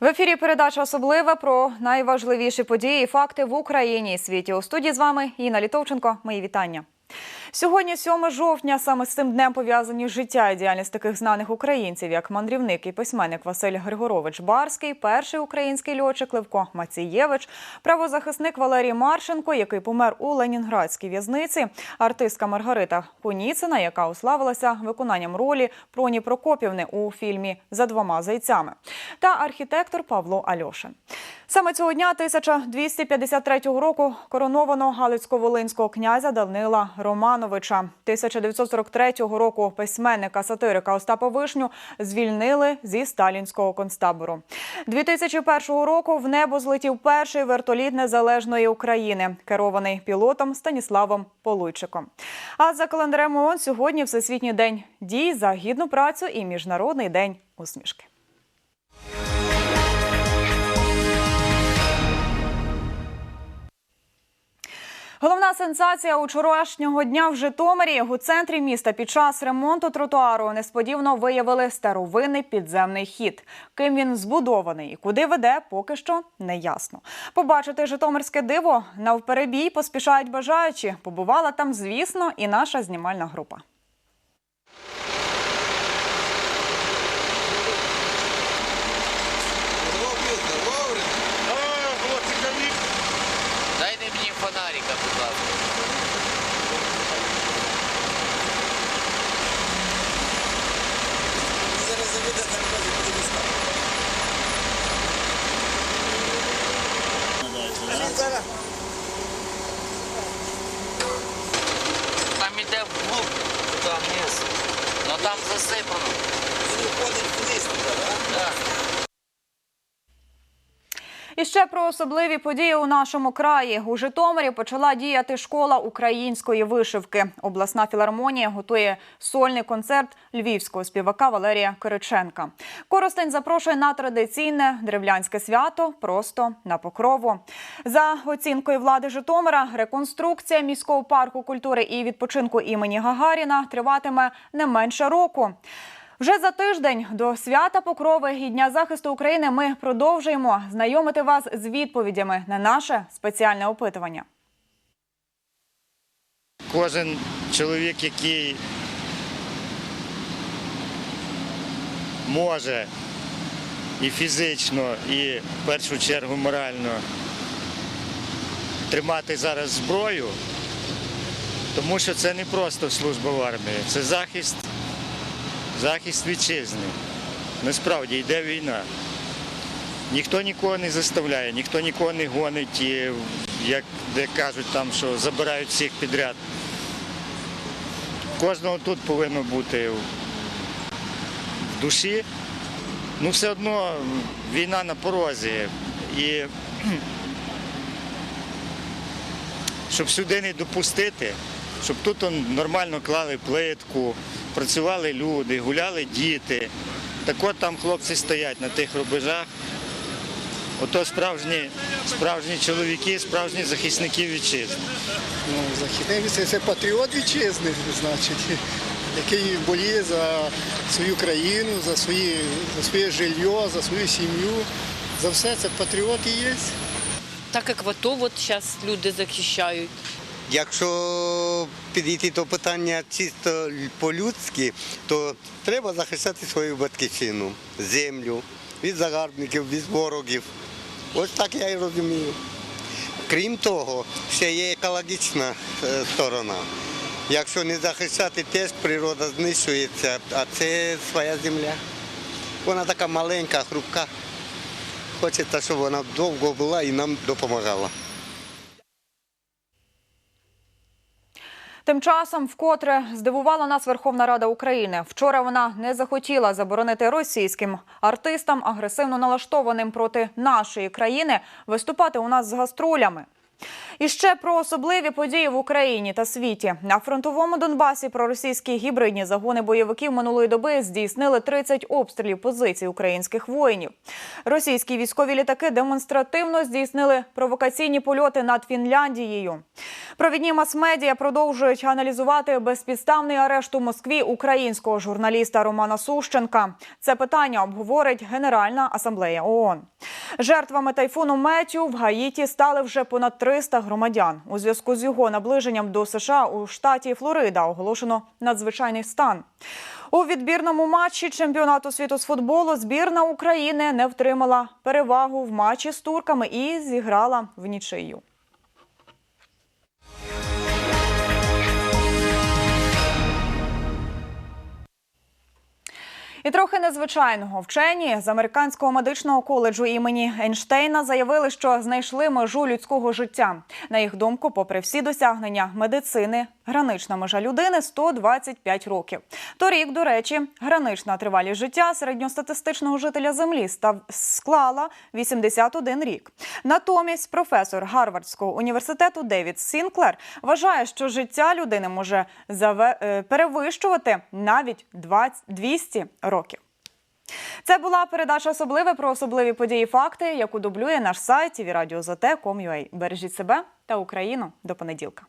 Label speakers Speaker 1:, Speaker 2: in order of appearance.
Speaker 1: В ефірі передача особлива про найважливіші події і факти в Україні і світі. У студії з вами Інна Літовченко. Мої вітання. Сьогодні 7 жовтня. Саме з цим днем пов'язані життя і діяльність таких знаних українців, як мандрівник і письменник Василь Григорович Барський, перший український льотчик Левко Мацієвич, правозахисник Валерій Марченко, який помер у Ленінградській в'язниці, артистка Маргарита Куніцина, яка уславилася виконанням ролі Проні Прокопівни у фільмі За двома зайцями, та архітектор Павло Альошин. Саме цього дня 1253 року короновано Галицько-Волинського князя Данила Романовича. 1943 року письменника сатирика Остапа Вишню звільнили зі сталінського концтабору. 2001 року в небо злетів перший вертоліт незалежної України, керований пілотом Станіславом Полуйчиком. А за календарем ООН сьогодні Всесвітній день дій за гідну працю і Міжнародний день усмішки. Головна сенсація учорашнього дня в Житомирі у центрі міста під час ремонту тротуару несподівано виявили старовинний підземний хід. Ким він збудований і куди веде, поки що не ясно. Побачити житомирське диво навперебій поспішають бажаючі. Побувала там, звісно, і наша знімальна група.
Speaker 2: Будь ласка.
Speaker 3: Зараз заведе так може буде
Speaker 2: Там іде вглуб, туди вниз. Ну там засипано.
Speaker 3: він входить вниз туди, так?
Speaker 2: Так.
Speaker 1: Ще про особливі події у нашому краї. У Житомирі почала діяти школа української вишивки. Обласна філармонія готує сольний концерт львівського співака Валерія Кириченка. Коростень запрошує на традиційне древлянське свято просто на покрову. За оцінкою влади Житомира, реконструкція міського парку культури і відпочинку імені Гагаріна триватиме не менше року. Вже за тиждень до свята Покрови і Дня захисту України ми продовжуємо знайомити вас з відповідями на наше спеціальне опитування.
Speaker 4: Кожен чоловік, який може і фізично, і в першу чергу морально тримати зараз зброю, тому що це не просто служба в армії, це захист, захист вітчизни. Насправді йде війна. Ніхто нікого не заставляє, ніхто нікого не гонить, як де кажуть там, що забирають всіх підряд. Кожного тут повинно бути в душі. Ну, все одно війна на порозі. І щоб сюди не допустити, щоб тут нормально клали плитку, працювали люди, гуляли діти. Так от там хлопці стоять на тих рубежах. Ото справжні, справжні чоловіки, справжні захисники вітчизни.
Speaker 5: Ну, захисник це, це патріот вітчизни, значить, який боліє за свою країну, за, свої, за своє жилье, за свою сім'ю. За все це патріот і є.
Speaker 6: Так як в АТО от зараз люди захищають.
Speaker 3: Якщо підійти до питання чисто по-людськи, то треба захищати свою батьківщину, землю від загарбників, від ворогів. Ось так я і розумію. Крім того, ще є екологічна е, сторона. Якщо не захищати, теж природа знищується, а це своя земля. Вона така маленька, хрупка. Хочеться, щоб вона довго була і нам допомагала.
Speaker 1: Тим часом, вкотре здивувала нас Верховна Рада України. Вчора вона не захотіла заборонити російським артистам, агресивно налаштованим проти нашої країни, виступати у нас з гастролями. І ще про особливі події в Україні та світі на фронтовому Донбасі проросійські гібридні загони бойовиків минулої доби здійснили 30 обстрілів позицій українських воїнів. Російські військові літаки демонстративно здійснили провокаційні польоти над Фінляндією. Провідні мас-медіа продовжують аналізувати безпідставний арешт у Москві українського журналіста Романа Сущенка. Це питання обговорить Генеральна асамблея ООН. Жертвами тайфуну Меттю в Гаїті стали вже понад 300 громадян. У зв'язку з його наближенням до США у штаті Флорида оголошено надзвичайний стан. У відбірному матчі чемпіонату світу з футболу збірна України не втримала перевагу в матчі з турками і зіграла в нічию. І трохи незвичайного вчені з американського медичного коледжу імені Ейнштейна заявили, що знайшли межу людського життя. На їх думку, попри всі досягнення медицини, гранична межа людини 125 років. Торік, до речі, гранична тривалість життя середньостатистичного жителя землі став склала 81 рік. Натомість професор Гарвардського університету Девід Сінклер вважає, що життя людини може е, перевищувати навіть 20 200 років. Це була передача особливе про особливі події факти, яку дублює наш сайт tvradio.zt.com.ua. Бережіть себе та Україну до понеділка.